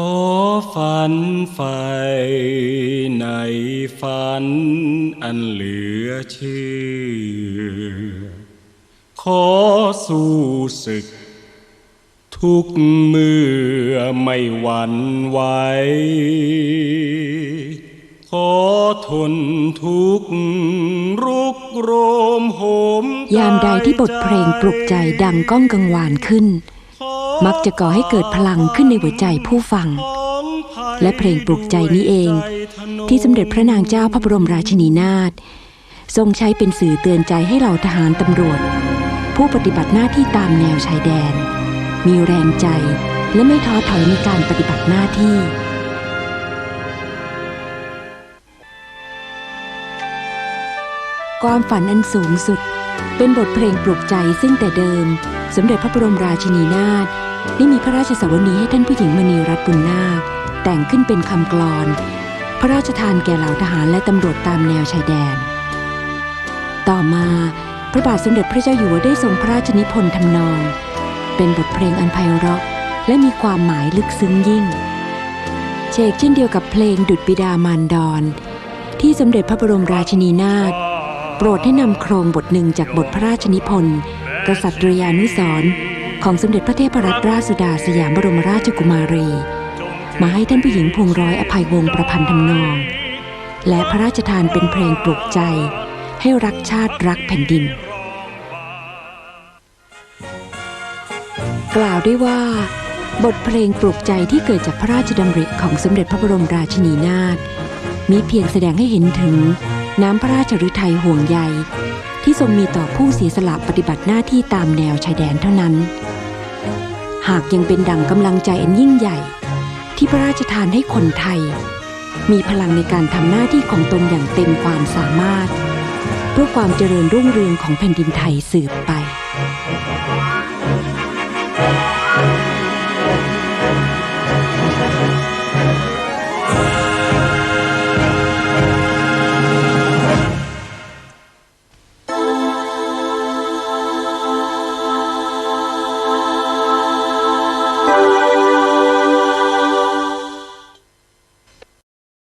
อฝันไฟในฝันอันเหลือเชื่อ ขอสู้ศึก ทุกเมื่อไม่หวั่นไหว ขอทนทุกข์รุกโรมโหมยามใดที่บทเพลงปลุกใจดังก้องกังวานขึ้น มักจะก่อให้เกิดพลังขึ้นในหัวใจผู้ฟัง และเพลงปลุกใจนี้เอง ที่สมเด็จพระนางเจ้าพระบรมราชินีนาถทรงใช้เป็นสื่อเตือนใจให้เหล่าทหารตำรวจ ผู้ปฏิบัติหน้าที่ตามแนวชายแดน มีแรงใจและไม่ท้อถอยในการปฏิบัติหน้าที่ความฝันอันสูงสุด เป็นบทเพลงปลุกใจซึ่งแต่เดิม สมเด็จพระบรมราชินีนาถ ได้มีพระราชสวนีให้ท่านผู้หญิงมณีรัตน์บุญนาคแต่งขึ้นเป็นคำกลอน พระราชทานแก่เหล่าทหารและตำรวจตามแนวชายแดน ต่อมาพระบาทสมเด็จพระเจ้าอยู่หัวได้ทรงพระราชนิพนธ์ทำนอง เป็นบทเพลงอันไพเราะ และมีความหมายลึกซึ้งยิ่ง เชกเช่นเดียวกับเพลงดุจบิดามารดอนที่สมเด็จพระบรมราชินีนาถโปรดให้นำโครงบทหนึ่งจากบทพระราชนิพนธ์กษัตริยานุสร ของสมเด็จพระเทพรัตนราชสุดาสยามบรมราชกุมารี มาให้ท่านผู้หญิงพวงร้อยอภัยวงประพันธ์ทำนอง และพระราชทานเป็นเพลงปลุกใจ ให้รักชาติรักแผ่นดิน กล่าวได้ว่า บทเพลงปลุกใจที่เกิดจากพระราชดำริของสมเด็จพระบรมราชินีนาถมีเพียงแสดงให้เห็นถึง น้ำพระราชฤทัยห่วงใย ที่ทรงมีต่อผู้เสียสละปฏิบัติหน้าที่ตามแนวชายแดนเท่านั้น หากยังเป็นดั่งกำลังใจอันยิ่งใหญ่ ที่พระราชทานให้คนไทย มีพลังในการทำหน้าที่ของตนอย่างเต็มความสามารถ เพื่อความเจริญรุ่งเรืองของแผ่นดินไทยสืบไป